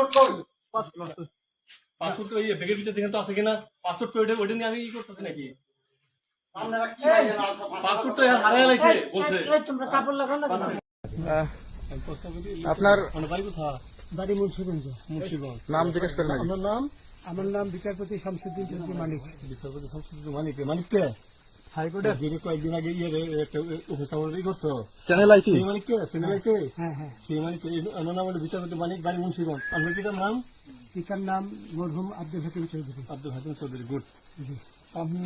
Passport কই passport. ওই ব্যাগের ভিতরে দেখেন তো আছে কিনা? পাসপোর্ট ওইটা ওইটা নিয়ে আমি ই করতেছি নাকি? আপনারা কি পাসপোর্ট তো হারাই লাইছে বলছে। তোমরা কাপড় লাগাও না আপনার মানে বাড়ি কোথায়? বাড়ি মুন্সিগঞ্জ। মুন্সিগঞ্জ। নাম জিজ্ঞেস করেন আমার নাম আমার নাম বিচারপতি শামসুদ্দিন চৌধুরী মানিক। বিচারপতি সংস্কৃতি মানিক। মানিক কে? হাইকোর্টের যিনি কয়েকদিন আগে ইয়ে একটা উপস্থাপন করছ চ্যানেল আইটি সেই কে হ্যাঁ হ্যাঁ সেই মানিক অন্য নাম হলো বিচারপতি মানিক বাড়ি মুন্সিগঞ্জ আপনার পিতার নাম পিতার নাম মরহুম আব্দুল হাকিম চৌধুরী আব্দুল হাকিম চৌধুরী গুড জি আপনি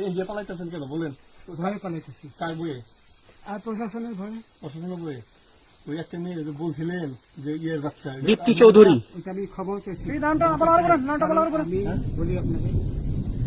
ইন্ডিয়া পালাইতেছেন কেন বলেন ভয়ে পালাইতেছি কার বইয়ে আর প্রশাসনের ভয়ে অসুবিধা বইয়ে ওই একটা মেয়ে বলছিলেন যে ইয়ের বাচ্চা দীপ্তি চৌধুরী এটা আমি খবর চাইছি নামটা বলার নামটা বলার আমি বলি আপনাকে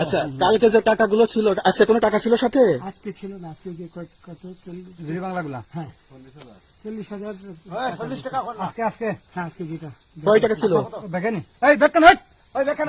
আচ্ছা কালকে যে টাকাগুলো ছিল আজকে কোনো টাকা ছিল সাথে? আজকে ছিল না আজকে যে কত চল্লিশ? বাংলাগুলা? হ্যাঁ। চল্লিশ হাজার। চল্লিশ টাকা আজকে আজকে। হ্যাঁ আজকে যেটা। কয় টাকা ছিল? এই ওই। বেকেন